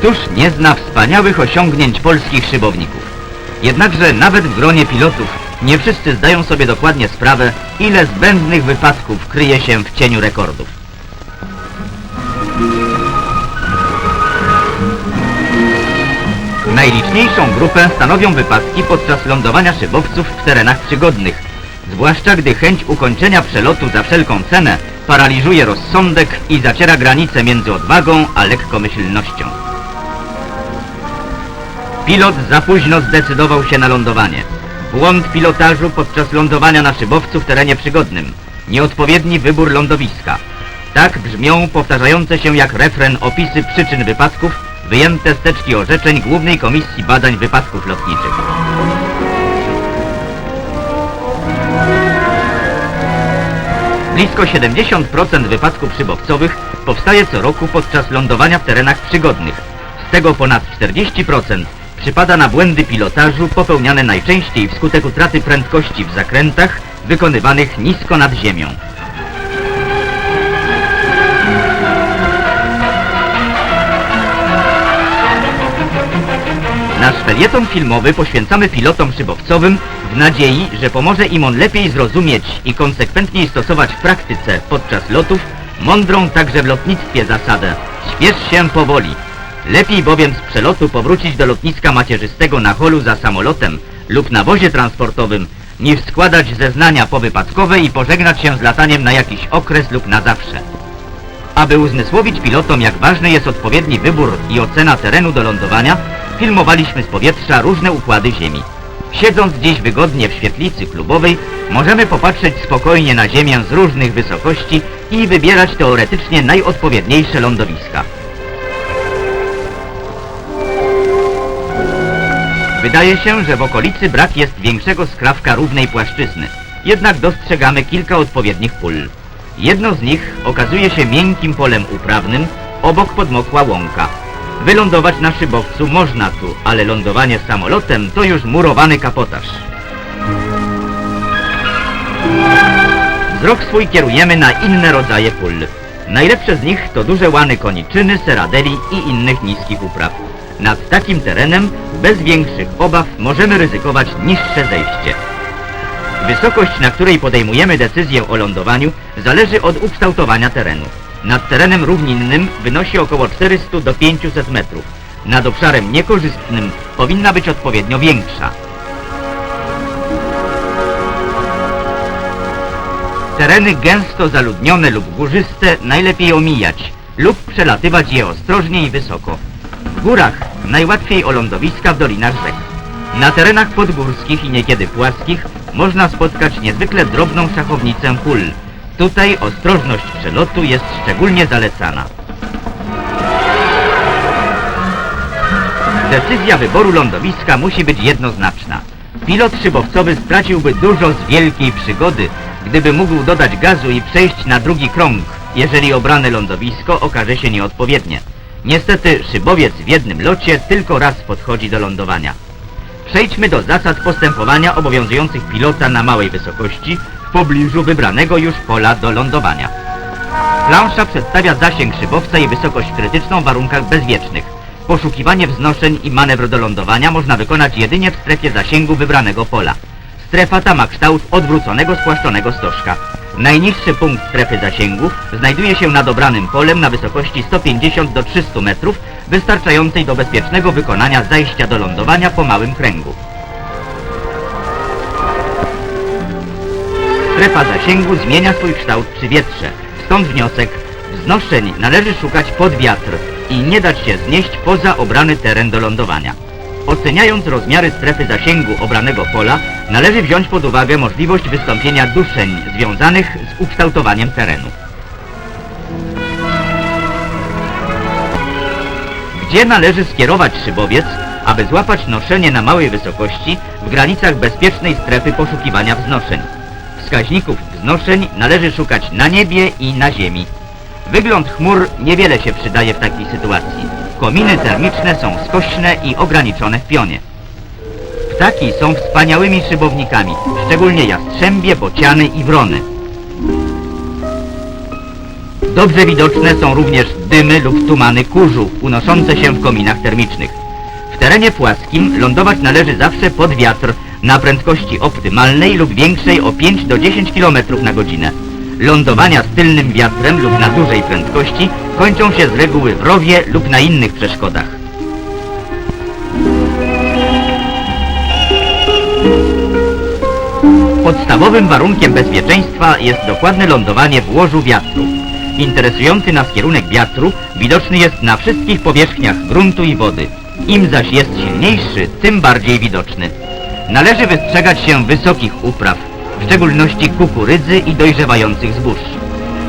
Któż nie zna wspaniałych osiągnięć polskich szybowników? Jednakże nawet w gronie pilotów nie wszyscy zdają sobie dokładnie sprawę, ile zbędnych wypadków kryje się w cieniu rekordów. Najliczniejszą grupę stanowią wypadki podczas lądowania szybowców w terenach przygodnych, zwłaszcza gdy chęć ukończenia przelotu za wszelką cenę paraliżuje rozsądek i zaciera granice między odwagą a lekkomyślnością. Pilot za późno zdecydował się na lądowanie. Błąd pilotażu podczas lądowania na szybowcu w terenie przygodnym. Nieodpowiedni wybór lądowiska. Tak brzmią powtarzające się jak refren opisy przyczyn wypadków wyjęte z teczki orzeczeń Głównej Komisji Badań Wypadków Lotniczych. Blisko 70% wypadków szybowcowych powstaje co roku podczas lądowania w terenach przygodnych. Z tego ponad 40% przypada na błędy pilotażu popełniane najczęściej wskutek utraty prędkości w zakrętach wykonywanych nisko nad ziemią. Nasz felieton filmowy poświęcamy pilotom szybowcowym w nadziei, że pomoże im on lepiej zrozumieć i konsekwentniej stosować w praktyce podczas lotów mądrą także w lotnictwie zasadę śpiesz się powoli. Lepiej bowiem z przelotu powrócić do lotniska macierzystego na holu za samolotem lub na wozie transportowym, niż składać zeznania powypadkowe i pożegnać się z lataniem na jakiś okres lub na zawsze. Aby uzmysłowić pilotom, jak ważny jest odpowiedni wybór i ocena terenu do lądowania, filmowaliśmy z powietrza różne układy Ziemi. Siedząc gdzieś wygodnie w świetlicy klubowej, możemy popatrzeć spokojnie na Ziemię z różnych wysokości i wybierać teoretycznie najodpowiedniejsze lądowiska. Wydaje się, że w okolicy brak jest większego skrawka równej płaszczyzny, jednak dostrzegamy kilka odpowiednich pól. Jedno z nich okazuje się miękkim polem uprawnym, obok podmokła łąka. Wylądować na szybowcu można tu, ale lądowanie samolotem to już murowany kapotaż. Wzrok swój kierujemy na inne rodzaje pól. Najlepsze z nich to duże łany koniczyny, seradeli i innych niskich upraw. Nad takim terenem bez większych obaw możemy ryzykować niższe zejście. Wysokość, na której podejmujemy decyzję o lądowaniu, zależy od ukształtowania terenu. Nad terenem równinnym wynosi około 400 do 500 metrów. Nad obszarem niekorzystnym powinna być odpowiednio większa. Tereny gęsto zaludnione lub górzyste najlepiej omijać lub przelatywać je ostrożnie i wysoko. W górach najłatwiej o lądowiska w dolinach rzek. Na terenach podgórskich i niekiedy płaskich można spotkać niezwykle drobną szachownicę pól. Tutaj ostrożność przelotu jest szczególnie zalecana. Decyzja wyboru lądowiska musi być jednoznaczna. Pilot szybowcowy straciłby dużo z wielkiej przygody, gdyby mógł dodać gazu i przejść na drugi krąg, jeżeli obrane lądowisko okaże się nieodpowiednie. Niestety szybowiec w jednym locie tylko raz podchodzi do lądowania. Przejdźmy do zasad postępowania obowiązujących pilota na małej wysokości w pobliżu wybranego już pola do lądowania. Plansza przedstawia zasięg szybowca i wysokość krytyczną w warunkach bezwiecznych. Poszukiwanie wznoszeń i manewr do lądowania można wykonać jedynie w strefie zasięgu wybranego pola. Strefa ta ma kształt odwróconego spłaszczonego stożka. Najniższy punkt strefy zasięgu znajduje się nad obranym polem na wysokości 150 do 300 metrów, wystarczającej do bezpiecznego wykonania zajścia do lądowania po małym kręgu. Strefa zasięgu zmienia swój kształt przy wietrze, stąd wniosek wznoszeń należy szukać pod wiatr i nie dać się znieść poza obrany teren do lądowania. Oceniając rozmiary strefy zasięgu obranego pola, należy wziąć pod uwagę możliwość wystąpienia duszeń związanych z ukształtowaniem terenu. Gdzie należy skierować szybowiec, aby złapać noszenie na małej wysokości w granicach bezpiecznej strefy poszukiwania wznoszeń? Wskaźników wznoszeń należy szukać na niebie i na ziemi. Wygląd chmur niewiele się przydaje w takiej sytuacji. Kominy termiczne są skośne i ograniczone w pionie. Ptaki są wspaniałymi szybownikami, szczególnie jastrzębie, bociany i wrony. Dobrze widoczne są również dymy lub tumany kurzu unoszące się w kominach termicznych. W terenie płaskim lądować należy zawsze pod wiatr na prędkości optymalnej lub większej o 5 do 10 km na godzinę. Lądowania z tylnym wiatrem lub na dużej prędkości kończą się z reguły w rowie lub na innych przeszkodach. Podstawowym warunkiem bezpieczeństwa jest dokładne lądowanie w łożu wiatru. Interesujący nas kierunek wiatru widoczny jest na wszystkich powierzchniach gruntu i wody. Im zaś jest silniejszy, tym bardziej widoczny. Należy wystrzegać się wysokich upraw, w szczególności kukurydzy i dojrzewających zbóż.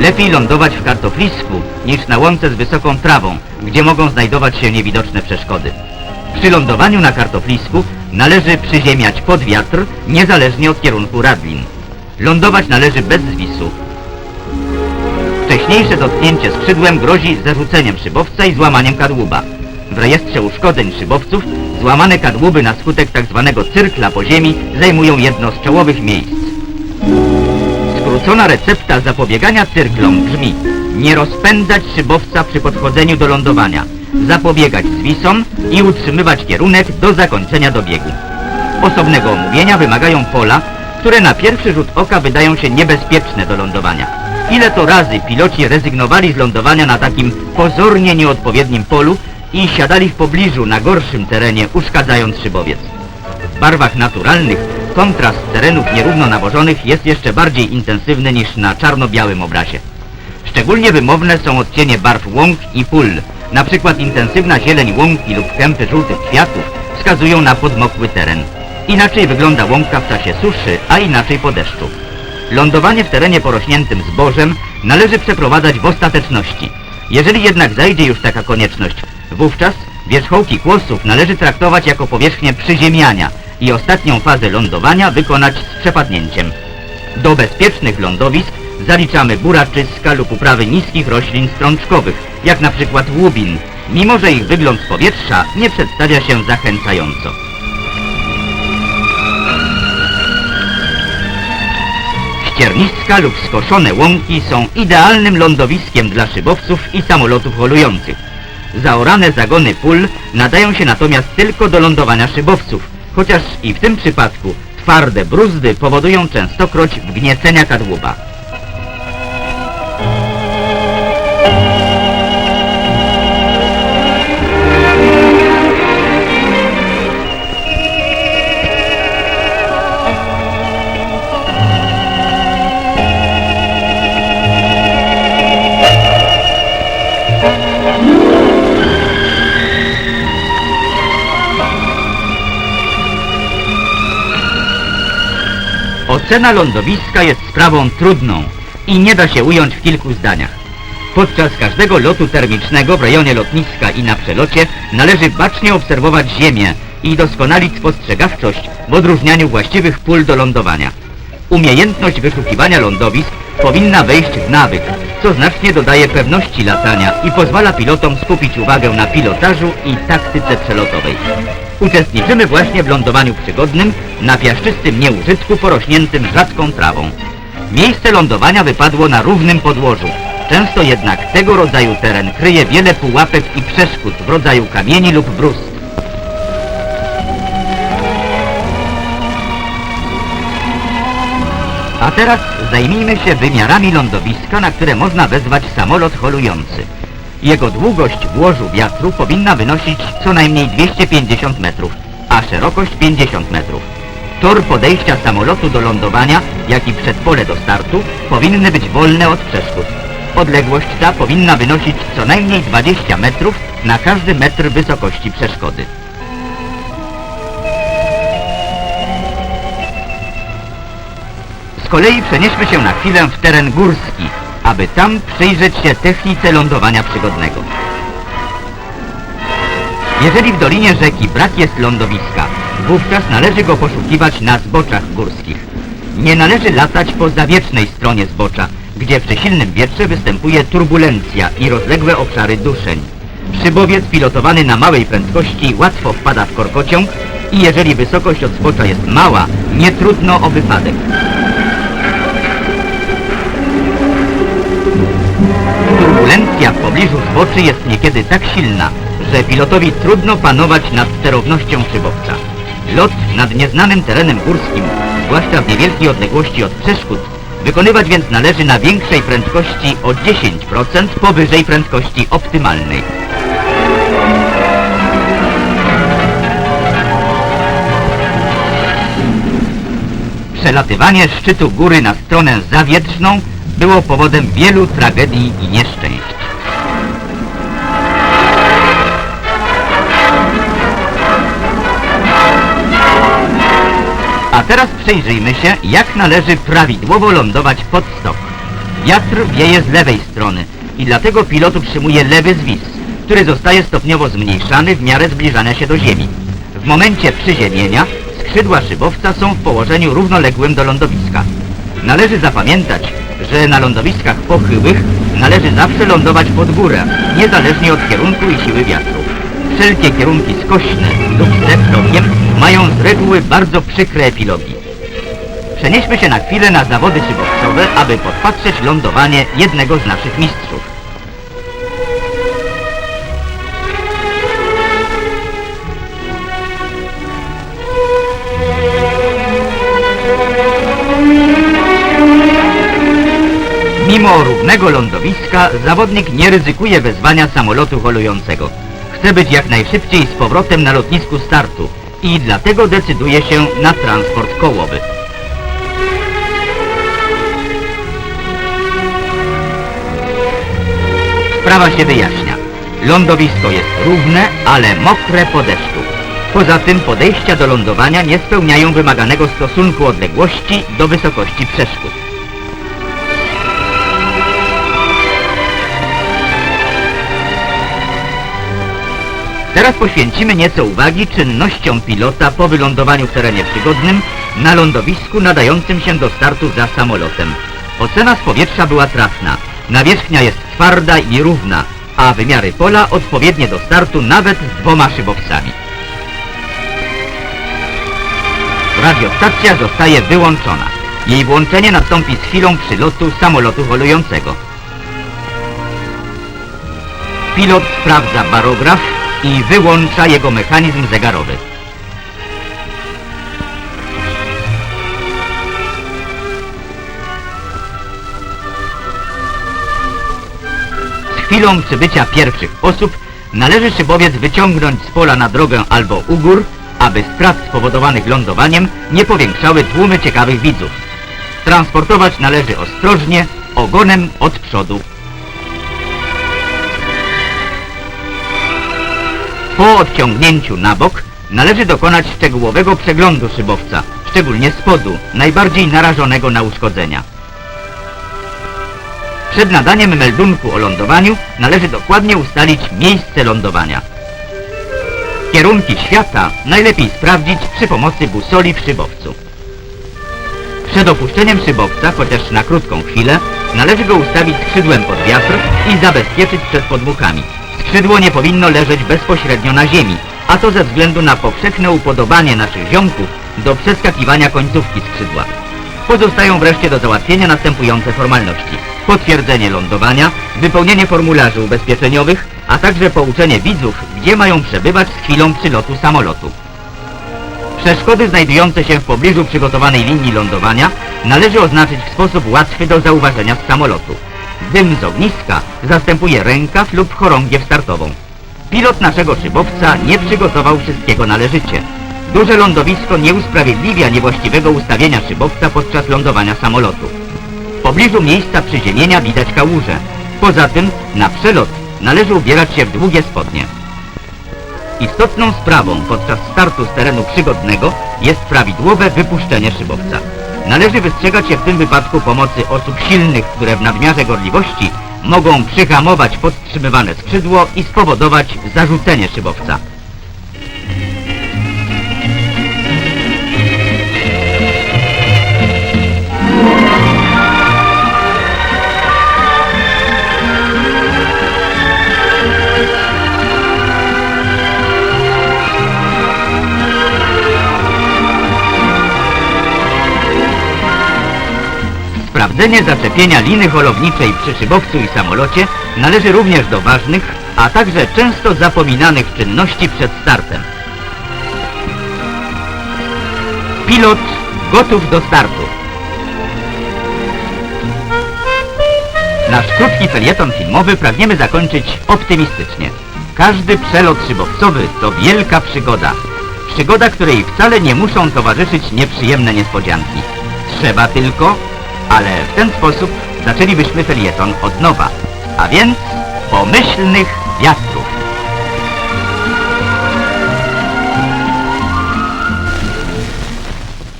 Lepiej lądować w kartoflisku niż na łące z wysoką trawą, gdzie mogą znajdować się niewidoczne przeszkody. Przy lądowaniu na kartoflisku należy przyziemiać pod wiatr, niezależnie od kierunku radlin. Lądować należy bez zwisu. Wcześniejsze dotknięcie skrzydłem grozi zarzuceniem szybowca i złamaniem kadłuba. W rejestrze uszkodzeń szybowców złamane kadłuby na skutek tzw. cyrkla po ziemi zajmują jedno z czołowych miejsc. Skrócona recepta zapobiegania cyrklom brzmi nie rozpędzać szybowca przy podchodzeniu do lądowania, zapobiegać zwisom i utrzymywać kierunek do zakończenia dobiegu. Osobnego omówienia wymagają pola, które na pierwszy rzut oka wydają się niebezpieczne do lądowania. Ile to razy piloci rezygnowali z lądowania na takim pozornie nieodpowiednim polu i siadali w pobliżu na gorszym terenie, uszkadzając szybowiec. W barwach naturalnych kontrast terenów nierówno nawożonych jest jeszcze bardziej intensywny niż na czarno-białym obrazie. Szczególnie wymowne są odcienie barw łąk i pól. Na przykład intensywna zieleń łąki lub kępy żółtych kwiatów wskazują na podmokły teren. Inaczej wygląda łąka w czasie suszy, a inaczej po deszczu. Lądowanie w terenie porośniętym zbożem należy przeprowadzać w ostateczności. Jeżeli jednak zajdzie już taka konieczność, wówczas wierzchołki kłosów należy traktować jako powierzchnię przyziemiania i ostatnią fazę lądowania wykonać z przepadnięciem. Do bezpiecznych lądowisk zaliczamy buraczyska lub uprawy niskich roślin strączkowych, jak na przykład łubin, mimo że ich wygląd z powietrza nie przedstawia się zachęcająco. Ścierniska lub skoszone łąki są idealnym lądowiskiem dla szybowców i samolotów holujących. Zaorane zagony pól nadają się natomiast tylko do lądowania szybowców, chociaż i w tym przypadku twarde bruzdy powodują częstokroć wgniecenia kadłuba. Ocena lądowiska jest sprawą trudną i nie da się ująć w kilku zdaniach. Podczas każdego lotu termicznego w rejonie lotniska i na przelocie należy bacznie obserwować ziemię i doskonalić spostrzegawczość w odróżnianiu właściwych pól do lądowania. Umiejętność wyszukiwania lądowisk powinna wejść w nawyk, co znacznie dodaje pewności latania i pozwala pilotom skupić uwagę na pilotażu i taktyce przelotowej. Uczestniczymy właśnie w lądowaniu przygodnym na piaszczystym nieużytku porośniętym rzadką trawą. Miejsce lądowania wypadło na równym podłożu. Często jednak tego rodzaju teren kryje wiele pułapek i przeszkód w rodzaju kamieni lub brust. A teraz zajmijmy się wymiarami lądowiska, na które można wezwać samolot holujący. Jego długość w łożu wiatru powinna wynosić co najmniej 250 metrów, a szerokość 50 metrów. Tor podejścia samolotu do lądowania, jak i przedpole do startu powinny być wolne od przeszkód. Odległość ta powinna wynosić co najmniej 20 metrów na każdy metr wysokości przeszkody. Z kolei przenieśmy się na chwilę w teren górski, aby tam przyjrzeć się technice lądowania przygodnego. Jeżeli w dolinie rzeki brak jest lądowiska, wówczas należy go poszukiwać na zboczach górskich. Nie należy latać po zawiecznej stronie zbocza, gdzie przy silnym wietrze występuje turbulencja i rozległe obszary duszeń. Szybowiec pilotowany na małej prędkości łatwo wpada w korkociąg i jeżeli wysokość od zbocza jest mała, nie trudno o wypadek. Turbulencja w pobliżu zboczy jest niekiedy tak silna, że pilotowi trudno panować nad sterownością szybowca. Lot nad nieznanym terenem górskim, zwłaszcza w niewielkiej odległości od przeszkód, wykonywać więc należy na większej prędkości o 10% powyżej prędkości optymalnej. Przelatywanie szczytu góry na stronę zawietrzną było powodem wielu tragedii i nieszczęść. A teraz przejrzyjmy się, jak należy prawidłowo lądować pod stok. Wiatr wieje z lewej strony i dlatego pilot utrzymuje lewy zwis, który zostaje stopniowo zmniejszany w miarę zbliżania się do ziemi. W momencie przyziemienia skrzydła szybowca są w położeniu równoległym do lądowiska. Należy zapamiętać, że na lądowiskach pochyłych należy zawsze lądować pod górę, niezależnie od kierunku i siły wiatru. Wszelkie kierunki skośne lub z mają z reguły bardzo przykre epilogi. Przenieśmy się na chwilę na zawody szybowcowe, aby podpatrzeć lądowanie jednego z naszych mistrzów. Mimo równego lądowiska zawodnik nie ryzykuje wezwania samolotu holującego. Chce być jak najszybciej z powrotem na lotnisku startu i dlatego decyduje się na transport kołowy. Sprawa się wyjaśnia. Lądowisko jest równe, ale mokre po deszczu. Poza tym podejścia do lądowania nie spełniają wymaganego stosunku odległości do wysokości przeszkód. Teraz poświęcimy nieco uwagi czynnościom pilota po wylądowaniu w terenie przygodnym na lądowisku nadającym się do startu za samolotem. Ocena z powietrza była trafna. Nawierzchnia jest twarda i równa, a wymiary pola odpowiednie do startu nawet z dwoma szybowcami. Radiostacja zostaje wyłączona. Jej włączenie nastąpi z chwilą przylotu samolotu holującego. Pilot sprawdza barograf i wyłącza jego mechanizm zegarowy. Z chwilą przybycia pierwszych osób należy szybowiec wyciągnąć z pola na drogę albo u gór, aby strat spowodowanych lądowaniem nie powiększały tłumy ciekawych widzów. Transportować należy ostrożnie, ogonem od przodu. Po odciągnięciu na bok należy dokonać szczegółowego przeglądu szybowca, szczególnie spodu, najbardziej narażonego na uszkodzenia. Przed nadaniem meldunku o lądowaniu należy dokładnie ustalić miejsce lądowania. Kierunki świata najlepiej sprawdzić przy pomocy busoli w szybowcu. Przed opuszczeniem szybowca, chociaż na krótką chwilę, należy go ustawić skrzydłem pod wiatr i zabezpieczyć przed podmuchami. Skrzydło nie powinno leżeć bezpośrednio na ziemi, a to ze względu na powszechne upodobanie naszych ziomków do przeskakiwania końcówki skrzydła. Pozostają wreszcie do załatwienia następujące formalności. Potwierdzenie lądowania, wypełnienie formularzy ubezpieczeniowych, a także pouczenie widzów, gdzie mają przebywać z chwilą przylotu samolotu. Przeszkody znajdujące się w pobliżu przygotowanej linii lądowania należy oznaczyć w sposób łatwy do zauważenia z samolotu. Dym z ogniska zastępuje rękaw lub chorągiew startową. Pilot naszego szybowca nie przygotował wszystkiego należycie. Duże lądowisko nie usprawiedliwia niewłaściwego ustawienia szybowca podczas lądowania samolotu. W pobliżu miejsca przyziemienia widać kałuże. Poza tym na przelot należy ubierać się w długie spodnie. Istotną sprawą podczas startu z terenu przygodnego jest prawidłowe wypuszczenie szybowca. Należy wystrzegać się w tym wypadku pomocy osób silnych, które w nadmiarze gorliwości mogą przyhamować podtrzymywane skrzydło i spowodować zarzucenie szybowca. Sprawdzenie zaczepienia liny holowniczej przy szybowcu i samolocie należy również do ważnych, a także często zapominanych czynności przed startem. Pilot gotów do startu. Nasz krótki felieton filmowy pragniemy zakończyć optymistycznie. Każdy przelot szybowcowy to wielka przygoda. Przygoda, której wcale nie muszą towarzyszyć nieprzyjemne niespodzianki. Trzeba tylko, ale w ten sposób zaczęlibyśmy felieton od nowa. A więc pomyślnych wiatrów.